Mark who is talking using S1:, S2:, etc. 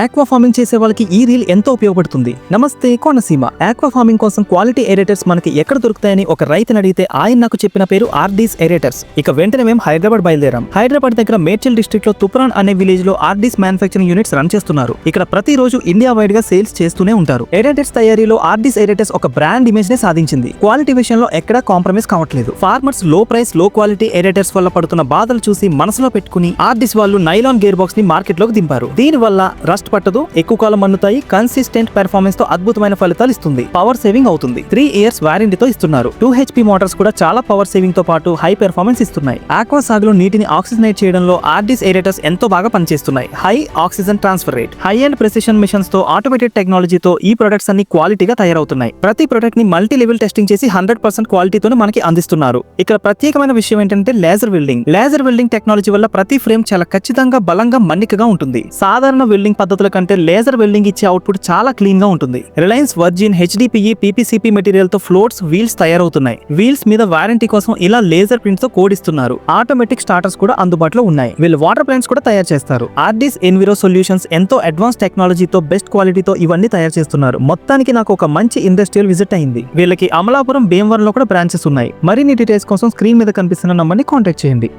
S1: Aqua farming చేసే వాళ్ళకి ఈ రీల్ ఎంతో ఉపయోగపడుతుంది. నమస్తే కోనసీమ. ఆక్వా ఫార్మింగ్ కోసం క్వాలిటీ ఎరేటర్స్ మనకి ఎక్కడ దొరుకుతాయని ఒక రైతుని అడిగితే ఆయన నాకు చెప్పిన పేరు ఆర్డీస్ ఎరేటర్స్ ఇక వెంటనే మేము హైదరాబాద్ బయలుదేరాం. హైదరాబాద్ దగ్గర మేడ్చల్ డిస్ట్రిక్ట్లో తుప్రాన్ అనే విలేజ్లో ఆర్డీస్ మ్యానుఫాక్చరింగ్ యూనిట్స్ రన్ చేస్తున్నారు. ఇక్కడ ప్రతి రోజు ఇండియా వైడ్గా సేల్స్ చేస్తూనే ఉంటారు. ఎరేటర్స్ తయారీలో ఆర్డీస్ ఎరేటర్స్ ఒక బ్రాండ్ ఇమేజ్ నే సాధించింది. క్వాలిటీ విషయంలో ఎక్కడా కాంప్రమైజ్ కావట్లేదు. ఫార్మర్స్లో ప్రైస్లో క్వాలిటీ ఎరేటర్స్ వల్ల పడుతున్న బాధలు చూసి మనసులో పెట్టుకుని ఆర్డిస్ వాళ్ళు నైలాన్ గేర్ బాక్స్ని మార్కెట్లోకి దింపారు. దీని వల్ల పట్టదు ఎక్కువ కాలం మన్నుతాయి కన్సిస్టెంట్ పెర్ఫార్మెన్స్తో అద్భుతమైన ఫలితాలు ఇస్తుంది. పవర్ సేవింగ్ అవుతుంది. త్రీ ఇయర్స్ వారంటీతో ఇస్తున్నారు. టూ హెచ్పి మోటార్స్ కూడా చాలా పవర్ సేవింగ్తో పాటు హై పెర్ఫార్మెన్స్ ఇస్తున్నాయి. ఆక్వా సాగులో నీటిని ఆక్సిజనేట్ చేయడంలో ఆర్డిస్ ఏరేటర్స్ ఎంతో బాగా పనిచేస్తున్నాయి. High oxygen transfer rate high and precision మిషన్స్తో automated టెక్నాలజీతో ఈ ప్రొడక్ట్స్ అన్ని క్వాలిటీగా తయారవుతున్నాయి. ప్రతి ప్రొడక్ట్ని మల్టీ లెవెల్ టెస్టింగ్ చేసి హండ్రెడ్ పర్సెంట్ క్వాలిటీతో మనకి అందిస్తున్నారు. ఇక్కడ ప్రత్యేకమైన విషయం ఏంటంటే laser welding laser welding technology వల్ల ప్రతి ఫ్రేమ్ చాలా ఖచ్చితంగా బలంగా మన్నికగా ఉంటుంది. సాధారణ వెల్డింగ్ పద్ధతుల కంటే లేజర్ వెల్డింగ్ ఇచ్చే అవుట్పుట్ చాలా క్లీన్గా ఉంటుంది. రిలయన్స్ వర్జిన్ హెచ్డిపిఈ పీపీసీపీ మెటీరియల్తో ఫ్లోట్స్ వీల్స్ తయారవుతున్నాయి. వీల్స్ మీద వారంటీ కోసం ఇలా లేజర్ ప్రింట్స్తో కోడిస్తున్నారు ఆటోమేటిక్ స్టార్టర్స్ కూడా అందుబాటులో ఉన్నాయి. వీళ్ళు వాటర్ ప్లాంట్స్ కూడా తయారు చేస్తారు. ఆర్డిస్ ఎన్విరో సొల్యూషన్స్ ఎంతో అడ్వాన్స్ టెక్నాలజీతో బెస్ట్ క్వాలిటీతో ఇవన్నీ తయారు చేస్తున్నారు. మొత్తానికి నాకు ఒక మంచి ఇండస్ట్రియల్ విజిట్ అయింది. వీళ్ళకి అమలాపురం భీమవరంలో కూడా బ్రాంచెస్ ఉన్నాయి. మరిన్ని డీటెయిల్స్ కోసం స్క్రీన్ మీద కనిపిస్తున్న నంబర్ని కాంటాక్ట్ చేయండి.